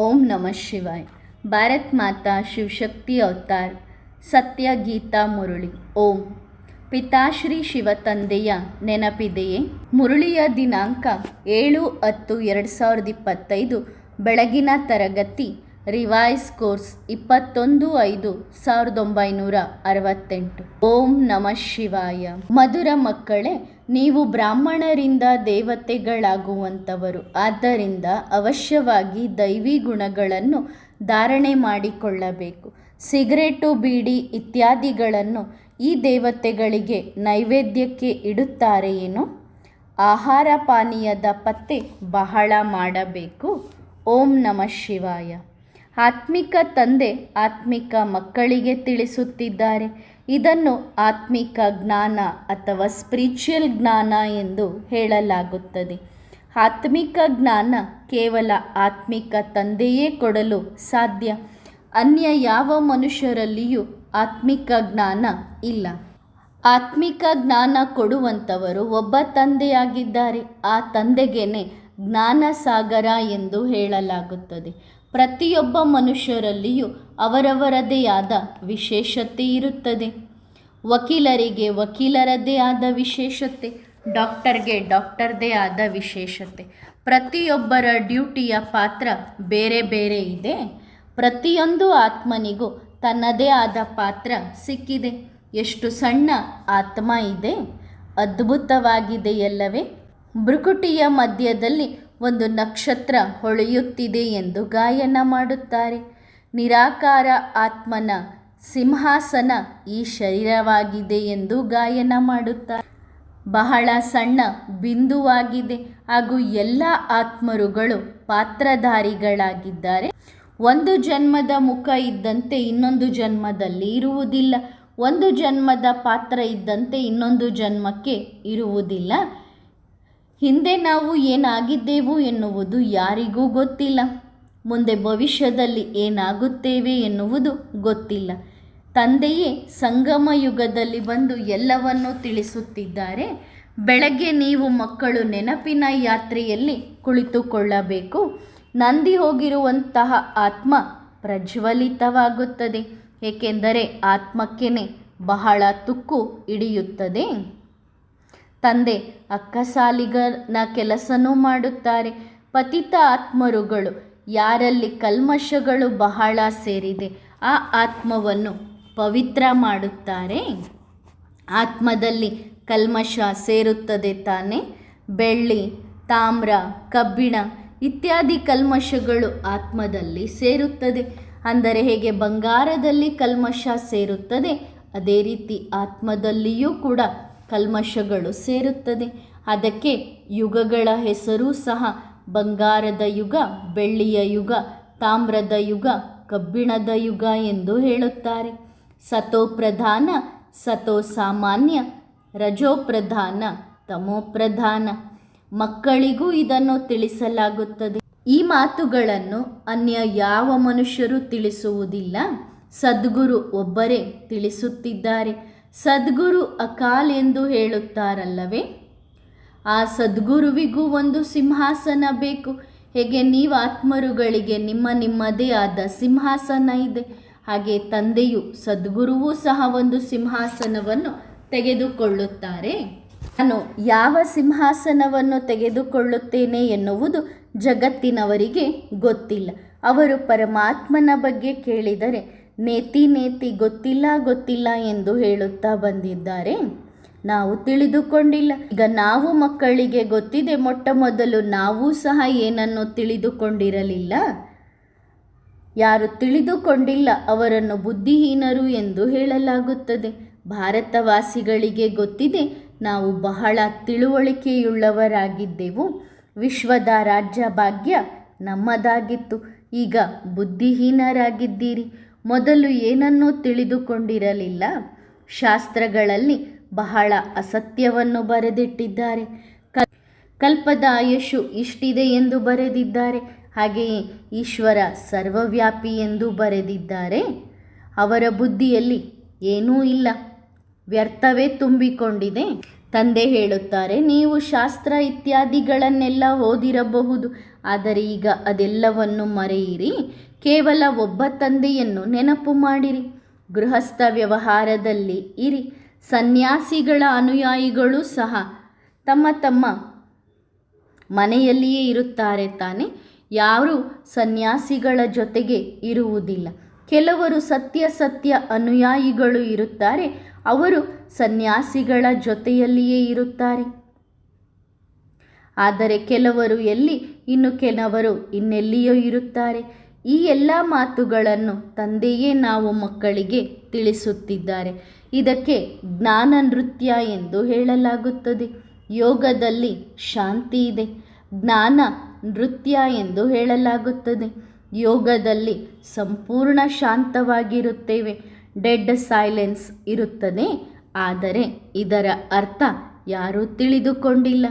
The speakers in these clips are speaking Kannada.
ಓಂ ನಮಃ ಶಿವಾಯ್. ಭಾರತ್ ಮಾತಾ ಶಿವಶಕ್ತಿ ಅವತಾರ್. ಸತ್ಯ ಗೀತಾ ಮುರುಳಿ. ಓಂ. ಪಿತಾಶ್ರೀ ಶಿವ ತಂದೆಯ ನೆನಪಿದೆಯೇ? ಮುರುಳಿಯ ದಿನಾಂಕ ಏಳು ಹತ್ತು ಎರಡು ಸಾವಿರದ ಇಪ್ಪತ್ತೈದು. ಬೆಳಗಿನ ತರಗತಿ. ರಿವೈಸ್ ಕೋರ್ಸ್ ಇಪ್ಪತ್ತೊಂದು ಐದು ಸಾವಿರದ ಒಂಬೈನೂರ ಅರವತ್ತೆಂಟು. ಓಂ ನಮಃ ಶಿವಾಯ. ಮಧುರ ಮಕ್ಕಳೇ ನೀವು ಬ್ರಾಹ್ಮಣರಿಂದ ದೇವತೆಗಳಾಗುವಂಥವರು. ಆದ್ದರಿಂದ ಅವಶ್ಯವಾಗಿ ದೈವಿ ಗುಣಗಳನ್ನು ಧಾರಣೆ ಮಾಡಿಕೊಳ್ಳಬೇಕು. ಸಿಗರೇಟು, ಬೀಡಿ ಇತ್ಯಾದಿಗಳನ್ನು ಈ ದೇವತೆಗಳಿಗೆ ನೈವೇದ್ಯಕ್ಕೆ ಇಡುತ್ತಾರೆಯೇನು ಆಹಾರ ಪಾನೀಯದ ಪತ್ತೆ ಬಹಳ ಮಾಡಬೇಕು. ಓಂ ನಮಃ ಶಿವಾಯ. ಆತ್ಮಿಕ ತಂದೆ ಆತ್ಮಿಕ ಮಕ್ಕಳಿಗೆ ತಿಳಿಸುತ್ತಿದ್ದಾರೆ. ಇದನ್ನು ಆತ್ಮಿಕ ಜ್ಞಾನ ಅಥವಾ ಸ್ಪಿರಿಚುವಲ್ ಜ್ಞಾನ ಎಂದು ಹೇಳಲಾಗುತ್ತದೆ. ಆತ್ಮಿಕ ಜ್ಞಾನ ಕೇವಲ ಆತ್ಮಿಕ ತಂದೆಯೇ ಕೊಡಲು ಸಾಧ್ಯ. ಅನ್ಯ ಯಾವ ಮನುಷ್ಯರಲ್ಲಿಯೂ ಆತ್ಮಿಕ ಜ್ಞಾನ ಇಲ್ಲ. ಆತ್ಮಿಕ ಜ್ಞಾನ ಕೊಡುವಂಥವರು ಒಬ್ಬ ತಂದೆಯಾಗಿದ್ದಾರೆ. ಆ ತಂದೆಗೇನೆ ಜ್ಞಾನ ಸಾಗರ ಎಂದು ಹೇಳಲಾಗುತ್ತದೆ. ಪ್ರತಿಯೊಬ್ಬ ಮನುಷ್ಯರಲ್ಲಿಯೂ ಅವರವರದೇ ಆದ ವಿಶೇಷತೆ ಇರುತ್ತದೆ. ವಕೀಲರಿಗೆ ವಕೀಲರದೇ ಆದ ವಿಶೇಷತೆ, ಡಾಕ್ಟರ್ಗೆ ಡಾಕ್ಟರ್ದೇ ಆದ ವಿಶೇಷತೆ. ಪ್ರತಿಯೊಬ್ಬರ ಡ್ಯೂಟಿಯ ಪಾತ್ರ ಬೇರೆ ಬೇರೆ ಇದೆ. ಪ್ರತಿಯೊಂದು ಆತ್ಮನಿಗೂ ತನ್ನದೇ ಆದ ಪಾತ್ರ ಸಿಕ್ಕಿದೆ. ಎಷ್ಟು ಸಣ್ಣ ಆತ್ಮ ಇದೆ ಅದ್ಭುತವಾಗಿದೆಯಲ್ಲವೇ ಭ್ರುಕುಟಿಯ ಮಧ್ಯದಲ್ಲಿ ಒಂದು ನಕ್ಷತ್ರ ಹೊಳೆಯುತ್ತಿದೆ ಎಂದು ಗಾಯನ ಮಾಡುತ್ತಾರೆ. ನಿರಾಕಾರ ಆತ್ಮನ ಸಿಂಹಾಸನ ಈ ಶರೀರವಾಗಿದೆ ಎಂದು ಗಾಯನ ಮಾಡುತ್ತಾರೆ. ಬಹಳ ಸಣ್ಣ ಬಿಂದುವಾಗಿದೆ ಹಾಗೂ ಎಲ್ಲ ಆತ್ಮರುಗಳು ಪಾತ್ರಧಾರಿಗಳಾಗಿದ್ದಾರೆ. ಒಂದು ಜನ್ಮದ ಮುಖ ಇದ್ದಂತೆ ಇನ್ನೊಂದು ಜನ್ಮದಲ್ಲಿ ಇರುವುದಿಲ್ಲ. ಒಂದು ಜನ್ಮದ ಪಾತ್ರ ಇದ್ದಂತೆ ಇನ್ನೊಂದು ಜನ್ಮಕ್ಕೆ ಇರುವುದಿಲ್ಲ. ಹಿಂದೆ ನಾವು ಏನಾಗಿದ್ದೆವು ಎನ್ನುವುದು ಯಾರಿಗೂ ಗೊತ್ತಿಲ್ಲ. ಮುಂದೆ ಭವಿಷ್ಯದಲ್ಲಿ ಏನಾಗುತ್ತೇವೆ ಎನ್ನುವುದು ಗೊತ್ತಿಲ್ಲ. ತಂದೆಯೇ ಸಂಗಮ ಯುಗದಲ್ಲಿ ಬಂದು ಎಲ್ಲವನ್ನೂ ತಿಳಿಸುತ್ತಿದ್ದಾರೆ. ಬೆಳಗ್ಗೆ ನೀವು ಮಕ್ಕಳು ನೆನಪಿನ ಯಾತ್ರೆಯಲ್ಲಿ ಕುಳಿತುಕೊಳ್ಳಬೇಕು. ನಂದಿ ಹೋಗಿರುವಂತಹ ಆತ್ಮ ಪ್ರಜ್ವಲಿತವಾಗುತ್ತದೆ. ಏಕೆಂದರೆ ಆತ್ಮಕ್ಕೇನೆ ಬಹಳ ತುಕ್ಕು ಹಿಡಿಯುತ್ತದೆ. ತಂದೆ ಅಕ್ಕಸಾಲಿಗನ ಕೆಲಸನೂ ಮಾಡುತ್ತಾರೆ. ಪತಿತ ಆತ್ಮರುಗಳು, ಯಾರಲ್ಲಿ ಕಲ್ಮಶಗಳು ಬಹಳ ಸೇರಿದೆ, ಆ ಆತ್ಮವನ್ನು ಪವಿತ್ರ ಮಾಡುತ್ತಾರೆ. ಆತ್ಮದಲ್ಲಿ ಕಲ್ಮಶ ಸೇರುತ್ತದೆ ತಾನೆ. ಬೆಳ್ಳಿ, ತಾಮ್ರ, ಕಬ್ಬಿಣ ಇತ್ಯಾದಿ ಕಲ್ಮಶಗಳು ಆತ್ಮದಲ್ಲಿ ಸೇರುತ್ತದೆ. ಅಂದರೆ ಹೇಗೆ? ಬಂಗಾರದಲ್ಲಿ ಕಲ್ಮಶ ಸೇರುತ್ತದೆ. ಅದೇ ರೀತಿ ಆತ್ಮದಲ್ಲಿಯೂ ಕೂಡ ಕಲ್ಮಶಗಳು ಸೇರುತ್ತದೆ. ಅದಕ್ಕೆ ಯುಗಗಳ ಹೆಸರೂ ಸಹ ಬಂಗಾರದ ಯುಗ, ಬೆಳ್ಳಿಯ ಯುಗ, ತಾಮ್ರದ ಯುಗ, ಕಬ್ಬಿಣದ ಯುಗ ಎಂದು ಹೇಳುತ್ತಾರೆ. ಸತೋ ಪ್ರಧಾನ ಸತೋ ಸಾಮಾನ್ಯ ರಜೋ ಪ್ರಧಾನ ತಮೋ ಪ್ರಧಾನ ಮಕ್ಕಳಿಗೂ ಇದನ್ನು ತಿಳಿಸಲಾಗುತ್ತದೆ. ಈ ಮಾತುಗಳನ್ನು ಅನ್ಯ ಯಾವ ಮನುಷ್ಯರು ತಿಳಿಸುವುದಿಲ್ಲ. ಸದ್ಗುರು ಒಬ್ಬರೇ ತಿಳಿಸುತ್ತಿದ್ದಾರೆ. ಸದ್ಗುರು ಅಕಾಲ್ ಎಂದು ಹೇಳುತ್ತಾರಲ್ಲವೇ? ಆ ಸದ್ಗುರುವಿಗೂ ಒಂದು ಸಿಂಹಾಸನ ಬೇಕು. ಹೇಗೆ ನೀವು ಆತ್ಮರುಗಳಿಗೆ ನಿಮ್ಮ ನಿಮ್ಮದೇ ಆದ ಸಿಂಹಾಸನ ಇದೆ. ಹಾಗೆ ತಂದೆಯು ಸದ್ಗುರುವೂ ಸಹ ಒಂದು ಸಿಂಹಾಸನವನ್ನು ತೆಗೆದುಕೊಳ್ಳುತ್ತಾರೆ. ನಾನು ಯಾವ ಸಿಂಹಾಸನವನ್ನು ತೆಗೆದುಕೊಳ್ಳುತ್ತೇನೆ ಎನ್ನುವುದು ಜಗತ್ತಿನವರಿಗೆ ಗೊತ್ತಿಲ್ಲ. ಅವರು ಪರಮಾತ್ಮನ ಬಗ್ಗೆ ಕೇಳಿದರೆ ನೇತಿ ನೇತಿ ಗೊತ್ತಿಲ್ಲ ಗೊತ್ತಿಲ್ಲ ಎಂದು ಹೇಳುತ್ತಾ ಬಂದಿದ್ದಾರೆ. ನಾವು ತಿಳಿದುಕೊಂಡಿಲ್ಲ. ಈಗ ನಾವು ಮಕ್ಕಳಿಗೆ ಗೊತ್ತಿದೆ ಮೊಟ್ಟ ಮೊದಲು ನಾವು ಸಹ ಏನನ್ನು ತಿಳಿದುಕೊಂಡಿರಲಿಲ್ಲ. ಯಾರು ತಿಳಿದುಕೊಂಡಿಲ್ಲ ಅವರನ್ನು ಬುದ್ಧಿಹೀನರು ಎಂದು ಹೇಳಲಾಗುತ್ತದೆ. ಭಾರತವಾಸಿಗಳಿಗೆ ಗೊತ್ತಿದೆ ನಾವು ಬಹಳ ತಿಳುವಳಿಕೆಯುಳ್ಳವರಾಗಿದ್ದೆವು. ವಿಶ್ವದ ರಾಜ್ಯ ಭಾಗ್ಯ ನಮ್ಮದಾಗಿತ್ತು. ಈಗ ಬುದ್ಧಿಹೀನರಾಗಿದ್ದೀರಿ. ಮೊದಲು ಏನನ್ನೂ ತಿಳಿದುಕೊಂಡಿರಲಿಲ್ಲ. ಶಾಸ್ತ್ರಗಳಲ್ಲಿ ಬಹಳ ಅಸತ್ಯವನ್ನು ಬರೆದಿಟ್ಟಿದ್ದಾರೆ. ಕಲ್ಪದ ಆಯುಷು ಇಷ್ಟಿದೆ ಎಂದು ಬರೆದಿದ್ದಾರೆ. ಹಾಗೆಯೇ ಈಶ್ವರ ಸರ್ವವ್ಯಾಪಿ ಎಂದು ಬರೆದಿದ್ದಾರೆ. ಅವರ ಬುದ್ಧಿಯಲ್ಲಿ ಏನೂ ಇಲ್ಲ. ವ್ಯರ್ಥವೇ ತುಂಬಿಕೊಂಡಿದೆ. ತಂದೆ ಹೇಳುತ್ತಾರೆ, ನೀವು ಶಾಸ್ತ್ರ ಇತ್ಯಾದಿಗಳನ್ನೆಲ್ಲ ಓದಿರಬಹುದು. ಆದರೆ ಈಗ ಅದೆಲ್ಲವನ್ನು ಮರೆಯಿರಿ. ಕೇವಲ ಒಬ್ಬ ತಂದೆಯನ್ನು ನೆನಪು ಮಾಡಿರಿ. ಗೃಹಸ್ಥ ವ್ಯವಹಾರದಲ್ಲಿ ಇರಿ. ಸನ್ಯಾಸಿಗಳ ಅನುಯಾಯಿಗಳು ಸಹ ತಮ್ಮ ತಮ್ಮ ಮನೆಯಲ್ಲಿಯೇ ಇರುತ್ತಾರೆ ತಾನೆ. ಯಾರು ಸನ್ಯಾಸಿಗಳ ಜೊತೆಗೆ ಇರುವುದಿಲ್ಲ. ಕೆಲವರು ಸತ್ಯ ಸತ್ಯ ಅನುಯಾಯಿಗಳು ಇರುತ್ತಾರೆ. ಅವರು ಸನ್ಯಾಸಿಗಳ ಜೊತೆಯಲ್ಲಿಯೇ ಇರುತ್ತಾರೆ. ಆದರೆ ಕೆಲವರು ಎಲ್ಲಿ, ಇನ್ನು ಕೆಲವರು ಇನ್ನೆಲ್ಲಿಯೋ ಇರುತ್ತಾರೆ. ಈ ಎಲ್ಲ ಮಾತುಗಳನ್ನು ತಂದೆಯೇ ನಾವು ಮಕ್ಕಳಿಗೆ ತಿಳಿಸುತ್ತಿದ್ದಾರೆ. ಇದಕ್ಕೆ ಜ್ಞಾನ ನೃತ್ಯ ಎಂದು ಹೇಳಲಾಗುತ್ತದೆ. ಯೋಗದಲ್ಲಿ ಶಾಂತಿ ಇದೆ. ಜ್ಞಾನ ನೃತ್ಯ ಎಂದು ಹೇಳಲಾಗುತ್ತದೆ. ಯೋಗದಲ್ಲಿ ಸಂಪೂರ್ಣ ಶಾಂತವಾಗಿರುತ್ತೇವೆ. ಡೆಡ್ ಸೈಲೆನ್ಸ್ ಇರುತ್ತದೆ. ಆದರೆ ಇದರ ಅರ್ಥ ಯಾರೂ ತಿಳಿದುಕೊಂಡಿಲ್ಲ.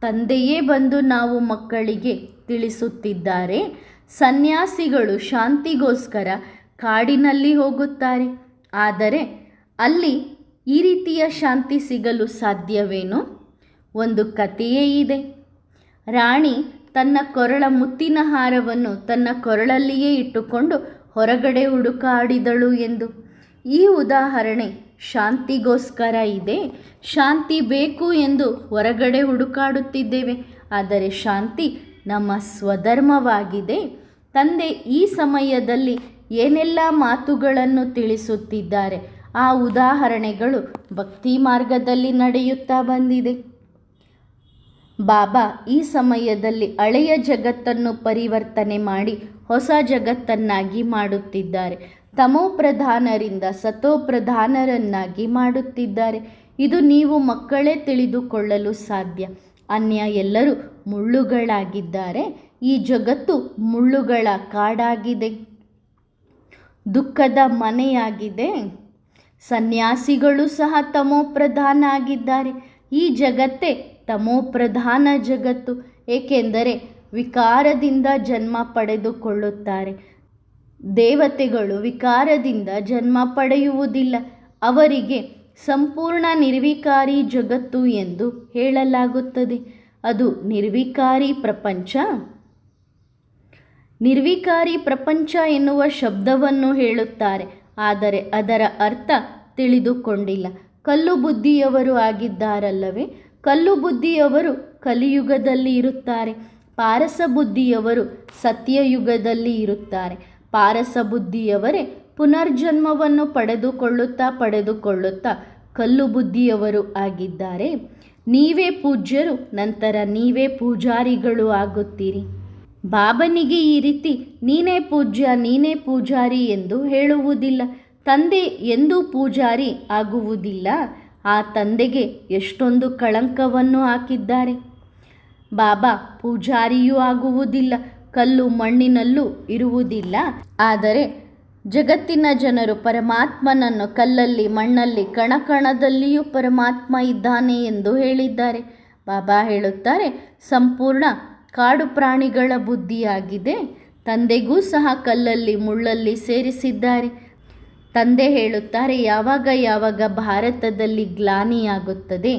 ತಂದೆಯೇ ಬಂದು ನಾವು ಮಕ್ಕಳಿಗೆ ತಿಳಿಸುತ್ತಿದ್ದಾರೆ. ಸನ್ಯಾಸಿಗಳು ಶಾಂತಿಗೋಸ್ಕರ ಕಾಡಿನಲ್ಲಿ ಹೋಗುತ್ತಾರೆ. ಆದರೆ ಅಲ್ಲಿ ಈ ರೀತಿಯ ಶಾಂತಿ ಸಿಗಲು ಸಾಧ್ಯವೇನು? ಒಂದು ಕಥೆಯೇ ಇದೆ. ರಾಣಿ ತನ್ನ ಕೊರಳ ಮುತ್ತಿನ ಹಾರವನ್ನು ತನ್ನ ಕೊರಳಲ್ಲಿಯೇ ಇಟ್ಟುಕೊಂಡು ಹೊರಗಡೆ ಹುಡುಕಾಡಿದಳು ಎಂದು. ಈ ಉದಾಹರಣೆ ಶಾಂತಿಗೋಸ್ಕರ ಇದೆ. ಶಾಂತಿ ಬೇಕು ಎಂದು ಹೊರಗಡೆ ಹುಡುಕಾಡುತ್ತಿದ್ದೇವೆ. ಆದರೆ ಶಾಂತಿ ನಮ್ಮ ಸ್ವಧರ್ಮವಾಗಿದೆ. ತಂದೆ ಈ ಸಮಯದಲ್ಲಿ ಏನೆಲ್ಲ ಮಾತುಗಳನ್ನು ತಿಳಿಸುತ್ತಿದ್ದಾರೆ? ಆ ಉದಾಹರಣೆಗಳು ಭಕ್ತಿ ಮಾರ್ಗದಲ್ಲಿ ನಡೆಯುತ್ತಾ ಬಂದಿದೆ. ಬಾಬಾ ಈ ಸಮಯದಲ್ಲಿ ಹಳೆಯ ಜಗತ್ತನ್ನು ಪರಿವರ್ತನೆ ಮಾಡಿ ಹೊಸ ಜಗತ್ತನ್ನಾಗಿ ಮಾಡುತ್ತಿದ್ದಾರೆ. ತಮೋ ಪ್ರಧಾನರಿಂದ ಸತೋ ಪ್ರಧಾನರನ್ನಾಗಿ ಮಾಡುತ್ತಿದ್ದಾರೆ. ಇದು ನೀವು ಮಕ್ಕಳೇ ತಿಳಿದುಕೊಳ್ಳಲು ಸಾಧ್ಯ. ಅನ್ಯ ಎಲ್ಲರೂ ಮುಳ್ಳುಗಳಾಗಿದ್ದಾರೆ. ಈ ಜಗತ್ತು ಮುಳ್ಳುಗಳ ಕಾಡಾಗಿದೆ. ದುಃಖದ ಮನೆಯಾಗಿದೆ. ಸನ್ಯಾಸಿಗಳು ಸಹ ತಮೋ ಪ್ರಧಾನ ಆಗಿದ್ದಾರೆ ಈ ಜಗತ್ತೇ ತಮೋ ಪ್ರಧಾನ ಜಗತ್ತು, ಏಕೆಂದರೆ ವಿಕಾರದಿಂದ ಜನ್ಮ ಪಡೆದುಕೊಳ್ಳುತ್ತಾರೆ. ದೇವತೆಗಳು ವಿಕಾರದಿಂದ ಜನ್ಮ ಪಡೆಯುವುದಿಲ್ಲ. ಅವರಿಗೆ ಸಂಪೂರ್ಣ ನಿರ್ವಿಕಾರಿ ಜಗತ್ತು ಎಂದು ಹೇಳಲಾಗುತ್ತದೆ. ಅದು ನಿರ್ವಿಕಾರಿ ಪ್ರಪಂಚ. ನಿರ್ವಿಕಾರಿ ಪ್ರಪಂಚ ಎನ್ನುವ ಶಬ್ದವನ್ನು ಹೇಳುತ್ತಾರೆ. ಆದರೆ ಅದರ ಅರ್ಥ ತಿಳಿದುಕೊಂಡಿಲ್ಲ. ಕಲ್ಲು ಬುದ್ಧಿಯವರು ಆಗಿದ್ದಾರಲ್ಲವೇ? ಕಲ್ಲು ಬುದ್ಧಿಯವರು ಕಲಿಯುಗದಲ್ಲಿ ಇರುತ್ತಾರೆ. ಪಾರಸ ಬುದ್ಧಿಯವರು ಸತ್ಯಯುಗದಲ್ಲಿ ಇರುತ್ತಾರೆ. ಪಾರಸ ಬುದ್ಧಿಯವರೇ ಪುನರ್ಜನ್ಮವನ್ನು ಪಡೆದುಕೊಳ್ಳುತ್ತಾ ಪಡೆದುಕೊಳ್ಳುತ್ತಾ ಕಲ್ಲು ಬುದ್ಧಿಯವರು ಆಗಿದ್ದಾರೆ. ನೀವೇ ಪೂಜ್ಯರು, ನಂತರ ನೀವೇ ಪೂಜಾರಿಗಳು ಆಗುತ್ತೀರಿ. ಬಾಬನಿಗೆ ಈ ರೀತಿ, ನೀನೇ ಪೂಜ್ಯ, ನೀನೇ ಪೂಜಾರಿ ಎಂದು ಹೇಳುವುದಿಲ್ಲ. ತಂದೆ ಎಂದೂ ಪೂಜಾರಿ ಆಗುವುದಿಲ್ಲ. ಆ ತಂದೆಗೆ ಎಷ್ಟೊಂದು ಕಳಂಕವನ್ನು ಹಾಕಿದ್ದಾರೆ. ಬಾಬಾ ಪೂಜಾರಿಯೂ ಆಗುವುದಿಲ್ಲ, ಕಲ್ಲು ಮಣ್ಣಿನಲ್ಲೂ ಇರುವುದಿಲ್ಲ. ಆದರೆ ಜಗತ್ತಿನ ಜನರು ಪರಮಾತ್ಮನನ್ನು ಕಲ್ಲಲ್ಲಿ, ಮಣ್ಣಲ್ಲಿ, ಕಣಕಣದಲ್ಲಿಯೂ ಪರಮಾತ್ಮ ಇದ್ದಾನೆ ಎಂದು ಹೇಳಿದ್ದಾರೆ. ಬಾಬಾ ಹೇಳುತ್ತಾರೆ, ಸಂಪೂರ್ಣ ಕಾಡು ಪ್ರಾಣಿಗಳ ಬುದ್ಧಿಯಾಗಿದೆ. ತಂದೆಗೂ ಸಹ ಕಲ್ಲಲ್ಲಿ ಮುಳ್ಳಲ್ಲಿ ಸೇರಿಸಿದ್ದಾರೆ. ತಂದೆ ಹೇಳುತ್ತಾರೆ, ಯಾವಾಗ ಯಾವಾಗ ಭಾರತದಲ್ಲಿ ಗ್ಲಾನಿಯಾಗುತ್ತದೆ?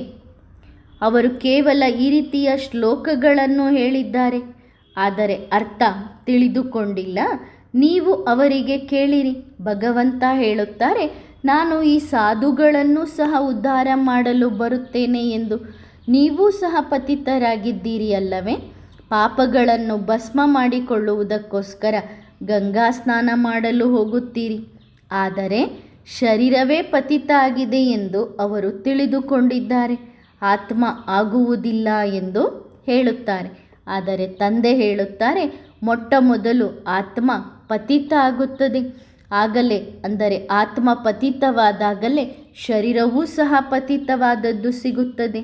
ಅವರು ಕೇವಲ ಈ ರೀತಿಯ ಶ್ಲೋಕಗಳನ್ನು ಹೇಳಿದ್ದಾರೆ. ಆದರೆ ಅರ್ಥ ತಿಳಿದುಕೊಂಡಿಲ್ಲ. ನೀವು ಅವರಿಗೆ ಕೇಳಿರಿ. ಭಗವಂತ ಹೇಳುತ್ತಾರೆ, ನಾನು ಈ ಸಾಧುಗಳನ್ನು ಸಹ ಉದ್ಧಾರ ಮಾಡಲು ಬರುತ್ತೇನೆ ಎಂದು. ನೀವು ಸಹ ಪತಿತರಾಗಿದ್ದೀರಿ ಅಲ್ಲವೇ? ಪಾಪಗಳನ್ನು ಭಸ್ಮ ಮಾಡಿಕೊಳ್ಳುವುದಕ್ಕೋಸ್ಕರ ಗಂಗಾ ಸ್ನಾನ ಮಾಡಲು ಹೋಗುತ್ತೀರಿ. ಆದರೆ ಶರೀರವೇ ಪತಿತ ಆಗಿದೆ ಎಂದು ಅವರು ತಿಳಿದುಕೊಂಡಿದ್ದಾರೆ. ಆತ್ಮ ಆಗುವುದಿಲ್ಲ ಎಂದು ಹೇಳುತ್ತಾರೆ. ಆದರೆ ತಂದೆ ಹೇಳುತ್ತಾರೆ, ಮೊಟ್ಟ ಮೊದಲು ಆತ್ಮ ಪತಿತ ಆಗುತ್ತದೆ ಆಗಲೇ, ಅಂದರೆ ಆತ್ಮ ಪತಿತವಾದಾಗಲೇ ಶರೀರವೂ ಸಹ ಪತಿತವಾದದ್ದು ಸಿಗುತ್ತದೆ.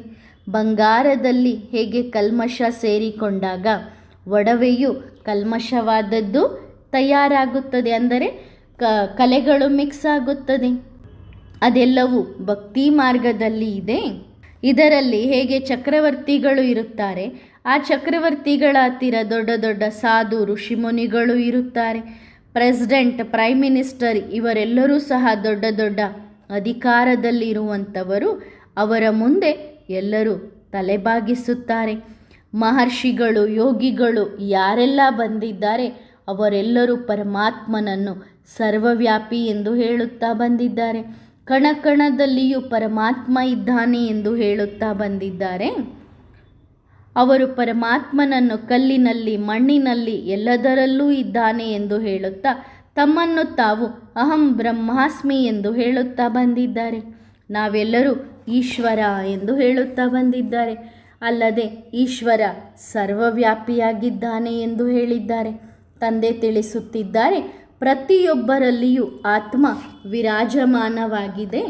ಬಂಗಾರದಲ್ಲಿ ಹೇಗೆ ಕಲ್ಮಶ ಸೇರಿಕೊಂಡಾಗ ಒಡವೆಯು ಕಲ್ಮಶವಾದದ್ದು ತಯಾರಾಗುತ್ತದೆ ಅಂದರೆ ಕ, ಕಲೆಗಳು ಮಿಕ್ಸ್ ಆಗುತ್ತದೆ. ಅದೆಲ್ಲವೂ ಭಕ್ತಿ ಮಾರ್ಗದಲ್ಲಿ ಇದೆ. ಇದರಲ್ಲಿ ಹೇಗೆ ಚಕ್ರವರ್ತಿಗಳು ಇರುತ್ತಾರೆ? ಆ ಚಕ್ರವರ್ತಿಗಳ ಹತ್ತಿರ ದೊಡ್ಡ ದೊಡ್ಡ ಸಾಧು ಋಷಿಮುನಿಗಳು ಇರುತ್ತಾರೆ. ಪ್ರೆಸಿಡೆಂಟ್, ಪ್ರೈಮ್ ಮಿನಿಸ್ಟರ್ ಇವರೆಲ್ಲರೂ ಸಹ ದೊಡ್ಡ ದೊಡ್ಡ ಅಧಿಕಾರದಲ್ಲಿರುವಂಥವರು. ಅವರ ಮುಂದೆ ಎಲ್ಲರೂ ತಲೆಬಾಗಿಸುತ್ತಾರೆ. ಮಹರ್ಷಿಗಳು, ಯೋಗಿಗಳು ಯಾರೆಲ್ಲ ಬಂದಿದ್ದಾರೆ, ಅವರೆಲ್ಲರೂ ಪರಮಾತ್ಮನನ್ನು ಸರ್ವವ್ಯಾಪಿ ಎಂದು ಹೇಳುತ್ತಾ ಬಂದಿದ್ದಾರೆ. ಕಣಕಣದಲ್ಲಿಯೂ ಪರಮಾತ್ಮ ಇದ್ದಾನೆ ಎಂದು ಹೇಳುತ್ತಾ ಬಂದಿದ್ದಾರೆ. ಅವರು ಪರಮಾತ್ಮನನ್ನು ಕಲ್ಲಿನಲ್ಲಿ, ಮಣ್ಣಿನಲ್ಲಿ ಎಲ್ಲದರಲ್ಲೂ ಇದ್ದಾನೆ ಎಂದು ಹೇಳುತ್ತಾ, ತಮ್ಮನ್ನು ತಾವು ಅಹಂ ಬ್ರಹ್ಮಾಸ್ಮಿ ಎಂದು ಹೇಳುತ್ತಾ ಬಂದಿದ್ದಾರೆ. ನಾವೆಲ್ಲರೂ ಈಶ್ವರ ಎಂದು ಹೇಳುತ್ತಾ ಬಂದಿದ್ದಾರೆ. ಅಲ್ಲದೆ ಈಶ್ವರ ಸರ್ವವ್ಯಾಪಿಯಾಗಿದ್ದಾನೆ ಎಂದು ಹೇಳಿದ್ದಾರೆ. ತಂದೆ ತಿಳಿಸುತ್ತಿದ್ದಾರೆ, ಪ್ರತಿಯೊಬ್ಬರಲ್ಲಿಯೂ ಆತ್ಮ ವಿರಾಜಮಾನವಾಗಿದೆ.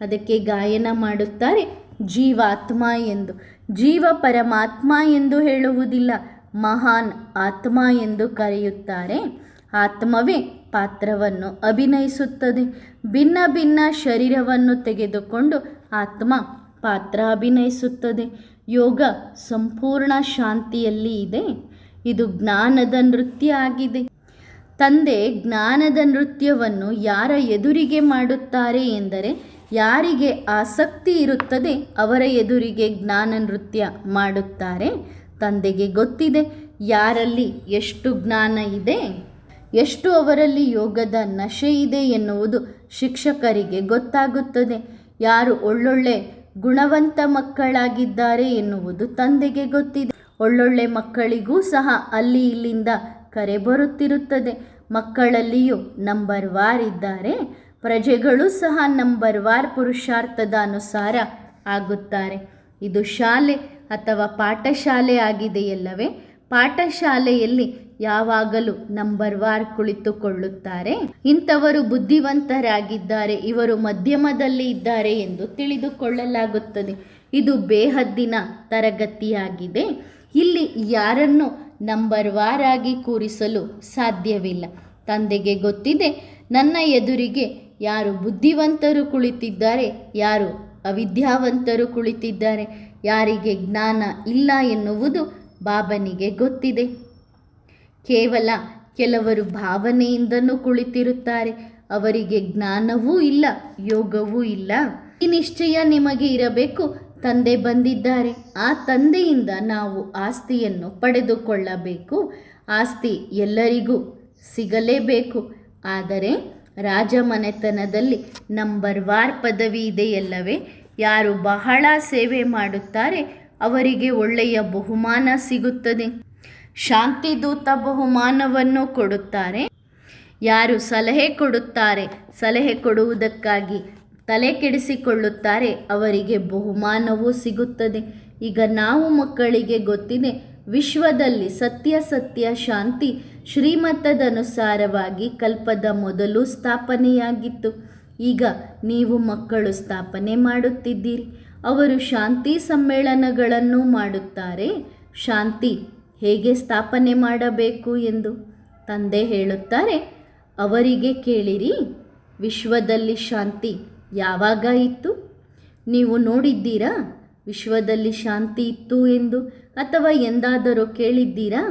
ಅದಕ್ಕೆ ಗಾಯನ ಮಾಡುತ್ತಾರೆ, ಜೀವಾತ್ಮ ಎಂದು. ಜೀವ ಪರಮಾತ್ಮ ಎಂದು ಹೇಳುವುದಿಲ್ಲ, ಮಹಾನ್ ಆತ್ಮ ಎಂದು ಕರೆಯುತ್ತಾರೆ. ಆತ್ಮವೇ ಪಾತ್ರವನ್ನು ಅಭಿನಯಿಸುತ್ತದೆ. ಭಿನ್ನ ಭಿನ್ನ ಶರೀರವನ್ನು ತೆಗೆದುಕೊಂಡು ಆತ್ಮ ಪಾತ್ರ ಅಭಿನಯಿಸುತ್ತದೆ ಯೋಗ ಸಂಪೂರ್ಣ ಶಾಂತಿಯಲ್ಲಿ ಇದೆ. ಇದು ಜ್ಞಾನದ ನೃತ್ಯ ಆಗಿದೆ. ತಂದೆ ಜ್ಞಾನದ ನೃತ್ಯವನ್ನು ಯಾರ ಎದುರಿಗೆ ಮಾಡುತ್ತಾರೆ ಎಂದರೆ ಯಾರಿಗೆ ಆಸಕ್ತಿ ಇರುತ್ತದೆ ಅವರ ಎದುರಿಗೆ ಜ್ಞಾನ ನೃತ್ಯ ಮಾಡುತ್ತಾರೆ. ತಂದೆಗೆ ಗೊತ್ತಿದೆ ಯಾರಲ್ಲಿ ಎಷ್ಟು ಜ್ಞಾನ ಇದೆ, ಎಷ್ಟು ಅವರಲ್ಲಿ ಯೋಗದ ನಶೆ ಇದೆ ಎನ್ನುವುದು ಶಿಕ್ಷಕರಿಗೆ ಗೊತ್ತಾಗುತ್ತದೆ. ಯಾರು ಒಳ್ಳೊಳ್ಳೆ ಗುಣವಂತ ಮಕ್ಕಳಾಗಿದ್ದಾರೆ ಎನ್ನುವುದು ತಂದೆಗೆ ಗೊತ್ತಿದೆ. ಒಳ್ಳೊಳ್ಳೆ ಮಕ್ಕಳಿಗೂ ಸಹ ಅಲ್ಲಿ ಇಲ್ಲಿಂದ ಕರೆ ಬರುತ್ತಿರುತ್ತದೆ. ಮಕ್ಕಳಲ್ಲಿಯೂ ನಂಬರ್ ವಾರ್ ಇದ್ದಾರೆ. ಪ್ರಜೆಗಳು ಸಹ ನಂಬರ್ ವಾರ್ ಪುರುಷಾರ್ಥದ ಅನುಸಾರ ಆಗುತ್ತಾರೆ. ಇದು ಶಾಲೆ ಅಥವಾ ಪಾಠಶಾಲೆ ಆಗಿದೆಯಲ್ಲವೇ? ಪಾಠಶಾಲೆಯಲ್ಲಿ ಯಾವಾಗಲೂ ನಂಬರ್ ವಾರ್ ಕುಳಿತುಕೊಳ್ಳುತ್ತಾರೆ. ಇಂಥವರು ಬುದ್ಧಿವಂತರಾಗಿದ್ದಾರೆ, ಇವರು ಮಧ್ಯಮದಲ್ಲಿ ಇದ್ದಾರೆ ಎಂದು ತಿಳಿದುಕೊಳ್ಳಲಾಗುತ್ತದೆ. ಇದು ಬೇಹದ್ದಿನ ತರಗತಿಯಾಗಿದೆ. ಇಲ್ಲಿ ಯಾರನ್ನು ನಂಬರ್ ವಾರ್ ಆಗಿ ಕೂರಿಸಲು ಸಾಧ್ಯವಿಲ್ಲ. ತಂದೆಗೆ ಗೊತ್ತಿದೆ, ನನ್ನ ಎದುರಿಗೆ ಯಾರು ಬುದ್ಧಿವಂತರು ಕುಳಿತಿದ್ದಾರೆ, ಯಾರು ಅವಿದ್ಯಾವಂತರು ಕುಳಿತಿದ್ದಾರೆ, ಯಾರಿಗೆ ಜ್ಞಾನ ಇಲ್ಲ ಎನ್ನುವುದು ಬಾಬನಿಗೆ ಗೊತ್ತಿದೆ. ಕೇವಲ ಕೆಲವರು ಭಾವನೆಯಿಂದನೂ ಕುಳಿತಿರುತ್ತಾರೆ. ಅವರಿಗೆ ಜ್ಞಾನವೂ ಇಲ್ಲ, ಯೋಗವೂ ಇಲ್ಲ. ಈ ನಿಶ್ಚಯ ನಿಮಗೆ ಇರಬೇಕು. ತಂದೆ ಬಂದಿದ್ದಾರೆ. ಆ ತಂದೆಯಿಂದ ನಾವು ಆಸ್ತಿಯನ್ನು ಪಡೆದುಕೊಳ್ಳಬೇಕು. ಆಸ್ತಿ ಎಲ್ಲರಿಗೂ ಸಿಗಲೇಬೇಕು. ಆದರೆ ರಾಜಮನೆತನದಲ್ಲಿ ನಂಬರ್ ವಾರ್ ಪದವಿ ಇದೆಯಲ್ಲವೇ? ಯಾರು ಬಹಳ ಸೇವೆ ಮಾಡುತ್ತಾರೆ, ಅವರಿಗೆ ಒಳ್ಳೆಯ ಬಹುಮಾನ ಸಿಗುತ್ತದೆ. ಶಾಂತಿದೂತ ಬಹುಮಾನವನ್ನು ಕೊಡುತ್ತಾರೆ. ಯಾರು ಸಲಹೆ ಕೊಡುತ್ತಾರೆ, ಸಲಹೆ ಕೊಡುವುದಕ್ಕಾಗಿ ತಲೆ ಕೆಡಿಸಿಕೊಳ್ಳುತ್ತಾರೆ, ಅವರಿಗೆ ಬಹುಮಾನವೂ ಸಿಗುತ್ತದೆ. ಈಗ ನಾವು ಮಕ್ಕಳಿಗೆ ಗೊತ್ತಿದೆ, ವಿಶ್ವದಲ್ಲಿ ಸತ್ಯ ಸತ್ಯ ಶಾಂತಿ ಶ್ರೀಮತದನುಸಾರವಾಗಿ ಕಲ್ಪದ ಮೊದಲು ಸ್ಥಾಪನೆಯಾಗಿತ್ತು. ಈಗ ನೀವು ಮಕ್ಕಳು ಸ್ಥಾಪನೆ ಮಾಡುತ್ತಿದ್ದೀರಿ. ಅವರು ಶಾಂತಿ ಸಮ್ಮೇಳನಗಳನ್ನು ಮಾಡುತ್ತಾರೆ. ಶಾಂತಿ ಹೇಗೆ ಸ್ಥಾಪನೆ ಮಾಡಬೇಕು ಎಂದು ತಂದೆ ಹೇಳುತ್ತಾರೆ. ಅವರಿಗೆ ಕೇಳಿರಿ, ವಿಶ್ವದಲ್ಲಿ ಶಾಂತಿ ಯಾವಾಗ ಇತ್ತು? ನೀವು ನೋಡಿದ್ದೀರಾ, ವಿಶ್ವದಲ್ಲಿ ಶಾಂತಿ ಇತ್ತು ಎಂದು ಅಥವಾ ಎಂದಾದರೂ ಕೇಳಿದ್ದೀರಾ?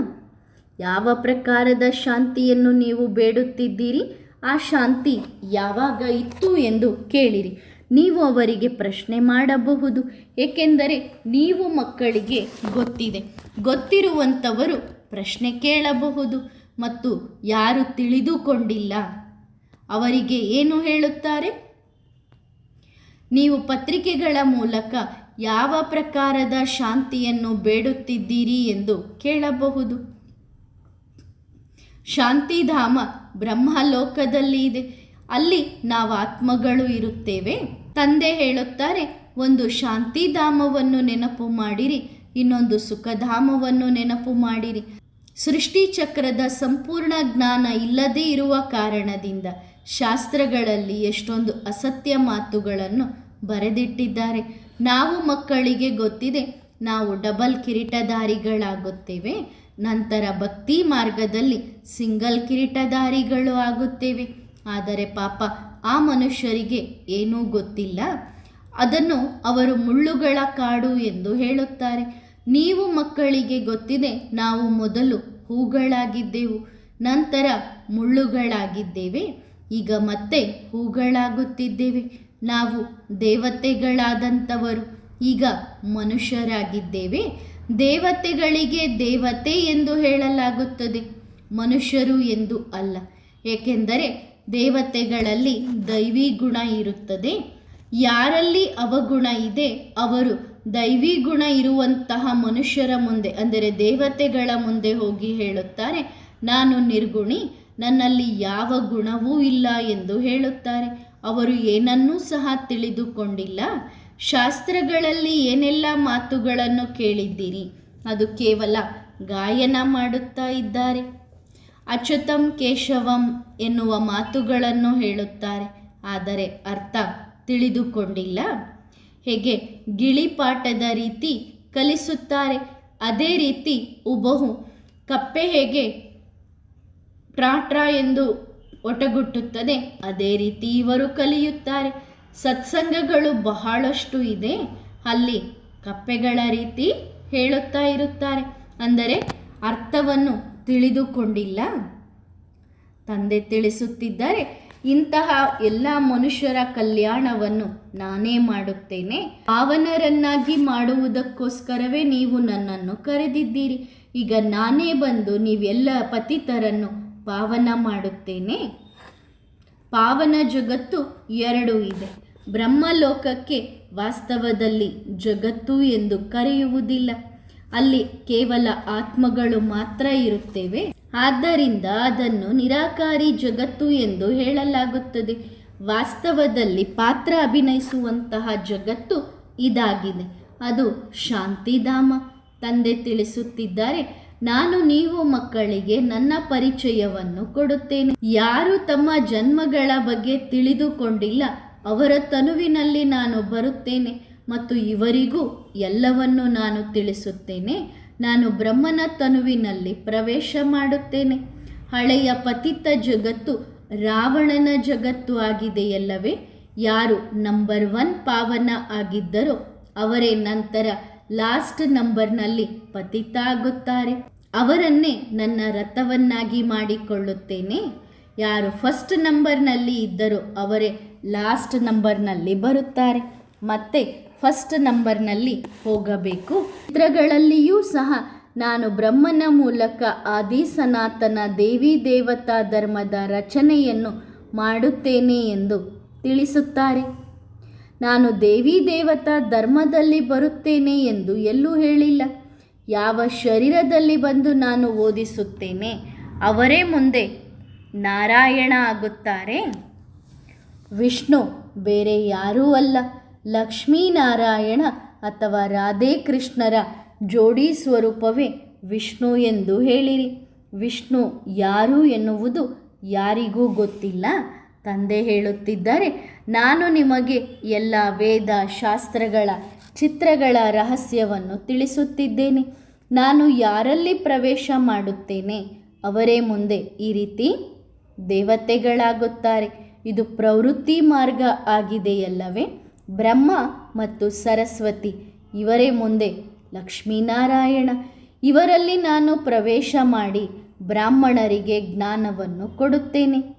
ಯಾವ ಪ್ರಕಾರದ ಶಾಂತಿಯನ್ನು ನೀವು ಬೇಡುತ್ತಿದ್ದೀರಿ? ಆ ಶಾಂತಿ ಯಾವಾಗ ಇತ್ತು ಎಂದು ಕೇಳಿರಿ. ನೀವು ಅವರಿಗೆ ಪ್ರಶ್ನೆ ಮಾಡಬಹುದು, ಏಕೆಂದರೆ ನೀವು ಮಕ್ಕಳಿಗೆ ಗೊತ್ತಿದೆ. ಗೊತ್ತಿರುವಂಥವರು ಪ್ರಶ್ನೆ ಕೇಳಬಹುದು ಮತ್ತು ಯಾರು ತಿಳಿದುಕೊಂಡಿಲ್ಲ. ಅವರಿಗೆ ಏನು ಹೇಳುತ್ತಾರೆ? ನೀವು ಪತ್ರಿಕೆಗಳ ಮೂಲಕ ಯಾವ ಪ್ರಕಾರದ ಶಾಂತಿಯನ್ನು ಬೇಡುತ್ತಿದ್ದೀರಿ ಎಂದು ಕೇಳಬಹುದು. ಶಾಂತಿಧಾಮ ಬ್ರಹ್ಮಲೋಕದಲ್ಲಿ ಇದೆ. ಅಲ್ಲಿ ನಾವು ಆತ್ಮಗಳು ಇರುತ್ತೇವೆ. ತಂದೆ ಹೇಳುತ್ತಾರೆ, ಒಂದು ಶಾಂತಿಧಾಮವನ್ನು ನೆನಪು ಮಾಡಿರಿ. ಇನ್ನೊಂದು ಸುಖಧಾಮವನ್ನು ನೆನಪು ಮಾಡಿರಿ. ಸೃಷ್ಟಿಚಕ್ರದ ಸಂಪೂರ್ಣ ಜ್ಞಾನ ಇಲ್ಲದೇ ಇರುವ ಕಾರಣದಿಂದ ಶಾಸ್ತ್ರಗಳಲ್ಲಿ ಎಷ್ಟೊಂದು ಅಸತ್ಯ ಮಾತುಗಳನ್ನು ಬರೆದಿಟ್ಟಿದ್ದಾರೆ. ನಾವು ಮಕ್ಕಳಿಗೆ ಗೊತ್ತಿದೆ, ನಾವು ಡಬಲ್ ಕಿರೀಟಧಾರಿಗಳಾಗುತ್ತೇವೆ, ನಂತರ ಭಕ್ತಿ ಮಾರ್ಗದಲ್ಲಿ ಸಿಂಗಲ್ ಕಿರೀಟಧಾರಿಗಳು ಆಗುತ್ತೇವೆ. ಆದರೆ ಪಾಪ, ಆ ಮನುಷ್ಯರಿಗೆ ಏನೂ ಗೊತ್ತಿಲ್ಲ. ಅದನ್ನು ಅವರು ಮುಳ್ಳುಗಳ ಕಾಡು ಎಂದು ಹೇಳುತ್ತಾರೆ. ನೀವು ಮಕ್ಕಳಿಗೆ ಗೊತ್ತಿದೆ, ನಾವು ಮೊದಲು ಹೂಗಳಾಗಿದ್ದೆವು, ನಂತರ ಮುಳ್ಳುಗಳಾಗಿದ್ದೇವೆ, ಈಗ ಮತ್ತೆ ಹೂಗಳಾಗುತ್ತಿದ್ದೇವೆ. ನಾವು ದೇವತೆಗಳಾದಂಥವರು, ಈಗ ಮನುಷ್ಯರಾಗಿದ್ದೇವೆ. ದೇವತೆಗಳಿಗೆ ದೇವತೆ ಎಂದು ಹೇಳಲಾಗುತ್ತದೆ, ಮನುಷ್ಯರು ಎಂದು ಅಲ್ಲ. ಏಕೆಂದರೆ ದೇವತೆಗಳಲ್ಲಿ ದೈವಿ ಗುಣ ಇರುತ್ತದೆ. ಯಾರಲ್ಲಿ ಅವಗುಣ ಇದೆ, ಅವರು ದೈವಿ ಗುಣ ಇರುವಂತಹ ಮನುಷ್ಯರ ಮುಂದೆ, ಅಂದರೆ ದೇವತೆಗಳ ಮುಂದೆ ಹೋಗಿ ಹೇಳುತ್ತಾರೆ, ನಾನು ನಿರ್ಗುಣಿ, ನನ್ನಲ್ಲಿ ಯಾವ ಗುಣವೂ ಇಲ್ಲ ಎಂದು ಹೇಳುತ್ತಾರೆ. ಅವರು ಏನನ್ನೂ ಸಹ ತಿಳಿದುಕೊಂಡಿಲ್ಲ. ಶಾಸ್ತ್ರಗಳಲ್ಲಿ ಏನೆಲ್ಲ ಮಾತುಗಳನ್ನು ಕೇಳಿದ್ದೀರಿ? ಅದು ಕೇವಲ ಗಾಯನ ಮಾಡುತ್ತಾ ಇದ್ದಾರೆ. ಅಚ್ಯುತಂ ಕೇಶವಂ ಎನ್ನುವ ಮಾತುಗಳನ್ನು ಹೇಳುತ್ತಾರೆ. ಆದರೆ ಅರ್ಥ ತಿಳಿದುಕೊಂಡಿಲ್ಲ. ಹೇಗೆ ಗಿಳಿಪಾಠದ ರೀತಿ ಕಲಿಸುತ್ತಾರೆ, ಅದೇ ರೀತಿ ಉಬಹು. ಕಪ್ಪೆ ಹೇಗೆ ಟ್ರಾಟ್ರಾ ಎಂದು ಒಟಗುಟ್ಟುತ್ತದೆ, ಅದೇ ರೀತಿ ಇವರು ಕಲಿಯುತ್ತಾರೆ. ಸತ್ಸಂಗಗಳು ಬಹಳಷ್ಟು ಇದೆ, ಅಲ್ಲಿ ಕಪ್ಪೆಗಳ ರೀತಿ ಹೇಳುತ್ತಾ ಇರುತ್ತಾರೆ. ಅಂದರೆ ಅರ್ಥವನ್ನು ತಿಳಿದುಕೊಂಡಿಲ್ಲ. ತಂದೆ ತಿಳಿಸುತ್ತಿದ್ದಾರೆ ಇಂತಹ ಎಲ್ಲ ಮನುಷ್ಯರ ಕಲ್ಯಾಣವನ್ನು ನಾನೇ ಮಾಡುತ್ತೇನೆ. ಪಾವನರನ್ನಾಗಿ ಮಾಡುವುದಕ್ಕೋಸ್ಕರವೇ ನೀವು ನನ್ನನ್ನು ಕರೆದಿದ್ದೀರಿ. ಈಗ ನಾನೇ ಬಂದು ನೀವೆಲ್ಲ ಪತಿತರನ್ನು ಪಾವನ ಮಾಡುತ್ತೇನೆ. ಪಾವನ ಜಗತ್ತು ಎರಡು ಇದೆ. ಬ್ರಹ್ಮಲೋಕಕ್ಕೆ ವಾಸ್ತವದಲ್ಲಿ ಜಗತ್ತು ಎಂದು ಕರೆಯುವುದಿಲ್ಲ. ಅಲ್ಲಿ ಕೇವಲ ಆತ್ಮಗಳು ಮಾತ್ರ ಇರುತ್ತೇವೆ. ಆದ್ದರಿಂದ ಅದನ್ನು ನಿರಾಕಾರಿ ಜಗತ್ತು ಎಂದು ಹೇಳಲಾಗುತ್ತದೆ. ವಾಸ್ತವದಲ್ಲಿ ಪಾತ್ರ ಅಭಿನಯಿಸುವಂತಹ ಜಗತ್ತು ಇದಾಗಿದೆ. ಅದು ಶಾಂತಿಧಾಮ. ತಂದೆ ತಿಳಿಸುತ್ತಿದ್ದಾರೆ, ನಾನು ನೀವು ಮಕ್ಕಳಿಗೆ ನನ್ನ ಪರಿಚಯವನ್ನು ಕೊಡುತ್ತೇನೆ. ಯಾರು ತಮ್ಮ ಜನ್ಮಗಳ ಬಗ್ಗೆ ತಿಳಿದುಕೊಂಡಿಲ್ಲ. ಅವರ ತನುವಿನಲ್ಲಿ ನಾನು ಬರುತ್ತೇನೆ ಮತ್ತು ಇವರಿಗೂ ಎಲ್ಲವನ್ನು ನಾನು ತಿಳಿಸುತ್ತೇನೆ. ನಾನು ಬ್ರಹ್ಮನ ತನುವಿನಲ್ಲಿ ಪ್ರವೇಶ ಮಾಡುತ್ತೇನೆ. ಹಳೆಯ ಪತಿತ ಜಗತ್ತು ರಾವಣನ ಜಗತ್ತು ಆಗಿದೆಯಲ್ಲವೇ? ಯಾರು ನಂಬರ್ ಒನ್ ಪಾವನ ಆಗಿದ್ದರೋ ಅವರೇ ನಂತರ ಲಾಸ್ಟ್ ನಂಬರ್ನಲ್ಲಿ ಪತಿತ ಆಗುತ್ತಾರೆ. ಅವರನ್ನೇ ನನ್ನ ರಥವನ್ನಾಗಿ ಮಾಡಿಕೊಳ್ಳುತ್ತೇನೆ. ಯಾರು ಫಸ್ಟ್ ನಂಬರ್ನಲ್ಲಿ ಇದ್ದರೋ ಅವರೇ ಲಾಸ್ಟ್ ನಂಬರ್ನಲ್ಲಿ ಬರುತ್ತಾರೆ. ಮತ್ತೆ ಫಸ್ಟ್ ನಂಬರ್ನಲ್ಲಿ ಹೋಗಬೇಕು. ಚಿತ್ರಗಳಲ್ಲಿಯೂ ಸಹ ನಾನು ಬ್ರಹ್ಮನ ಮೂಲಕ ಆದಿ ಸನಾತನ ದೇವಿ ದೇವತಾ ಧರ್ಮದ ರಚನೆಯನ್ನು ಮಾಡುತ್ತೇನೆ ಎಂದು ತಿಳಿಸುತ್ತಾರೆ. ನಾನು ದೇವಿ ದೇವತಾ ಧರ್ಮದಲ್ಲಿ ಬರುತ್ತೇನೆ ಎಂದು ಎಲ್ಲೂ ಹೇಳಿಲ್ಲ. ಯಾವ ಶರೀರದಲ್ಲಿ ಬಂದು ನಾನು ಓದಿಸುತ್ತೇನೆ, ಅವರೇ ಮುಂದೆ ನಾರಾಯಣ ಆಗುತ್ತಾರೆ. ವಿಷ್ಣು ಬೇರೆ ಯಾರೂ ಅಲ್ಲ. ಲಕ್ಷ್ಮೀನಾರಾಯಣ ಅಥವಾ ರಾಧೇ ಕೃಷ್ಣರ ಜೋಡಿ ಸ್ವರೂಪವೇ ವಿಷ್ಣು ಎಂದು ಹೇಳಿರಿ. ವಿಷ್ಣು ಯಾರು ಎನ್ನುವುದು ಯಾರಿಗೂ ಗೊತ್ತಿಲ್ಲ. ತಂದೆ ಹೇಳುತ್ತಿದ್ದಾರೆ, ನಾನು ನಿಮಗೆ ಎಲ್ಲ ವೇದ ಶಾಸ್ತ್ರಗಳ ಚಿತ್ರಗಳ ರಹಸ್ಯವನ್ನು ತಿಳಿಸುತ್ತಿದ್ದೇನೆ. ನಾನು ಯಾರಲ್ಲಿ ಪ್ರವೇಶ ಮಾಡುತ್ತೇನೆ? ಅವರೇ ಮುಂದೆ ಈ ರೀತಿ ದೇವತೆಗಳಾಗುತ್ತಾರೆ. ಇದು ಪ್ರವೃತ್ತಿ ಮಾರ್ಗ ಆಗಿದೆಯಲ್ಲವೇ? ಬ್ರಹ್ಮ ಮತ್ತು ಸರಸ್ವತಿ, ಇವರೇ ಮುಂದೆ ಲಕ್ಷ್ಮೀನಾರಾಯಣ. ಇವರಲ್ಲಿ ನಾನು ಪ್ರವೇಶ ಮಾಡಿ ಬ್ರಾಹ್ಮಣರಿಗೆ ಜ್ಞಾನವನ್ನು ಕೊಡುತ್ತೇನೆ.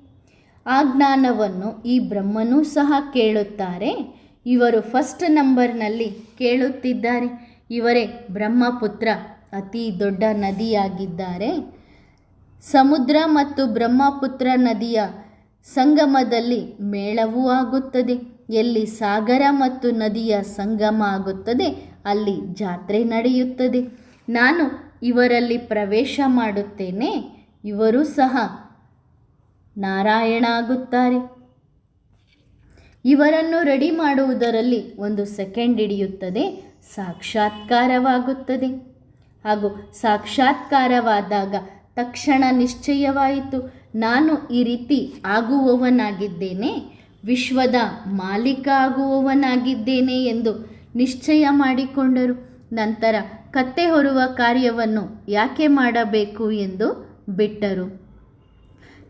ಆ ಜ್ಞಾನವನ್ನು ಈ ಬ್ರಹ್ಮನೂ ಸಹ ಕೇಳುತ್ತಾರೆ. ಇವರು ಫಸ್ಟ್ ನಂಬರ್ನಲ್ಲಿ ಕೇಳುತ್ತಿದ್ದಾರೆ. ಇವರೇ ಬ್ರಹ್ಮಪುತ್ರ, ಅತಿ ದೊಡ್ಡ ನದಿಯಾಗಿದ್ದಾರೆ. ಸಮುದ್ರ ಮತ್ತು ಬ್ರಹ್ಮಪುತ್ರ ನದಿಯ ಸಂಗಮದಲ್ಲಿ ಮೇಳವೂ ಆಗುತ್ತದೆ. ಎಲ್ಲಿ ಸಾಗರ ಮತ್ತು ನದಿಯ ಸಂಗಮ ಆಗುತ್ತದೆ, ಅಲ್ಲಿ ಜಾತ್ರೆ ನಡೆಯುತ್ತದೆ. ನಾನು ಇವರಲ್ಲಿ ಪ್ರವೇಶ ಮಾಡುತ್ತೇನೆ. ಇವರು ಸಹ ನಾರಾಯಣ ಆಗುತ್ತಾರೆ. ಇವರನ್ನು ರೆಡಿ ಮಾಡುವುದರಲ್ಲಿ ಒಂದು ಸೆಕೆಂಡ್ ಹಿಡಿಯುತ್ತದೆ, ಸಾಕ್ಷಾತ್ಕಾರವಾಗುತ್ತದೆ. ಹಾಗೂ ಸಾಕ್ಷಾತ್ಕಾರವಾದಾಗ ತಕ್ಷಣ ನಿಶ್ಚಯವಾಯಿತು. ನಾನು ಈ ರೀತಿ ಆಗುವವನಾಗಿದ್ದೇನೆ. ವಿಶ್ವದ ಮಾಲೀಕ ಆಗುವವನಾಗಿದ್ದೇನೆ ಎಂದು ನಿಶ್ಚಯ ಮಾಡಿಕೊಂಡರು. ನಂತರ ಕತ್ತೆ ಹೊರುವ ಕಾರ್ಯವನ್ನು ಯಾಕೆ ಮಾಡಬೇಕು ಎಂದು ಬಿಟ್ಟರು.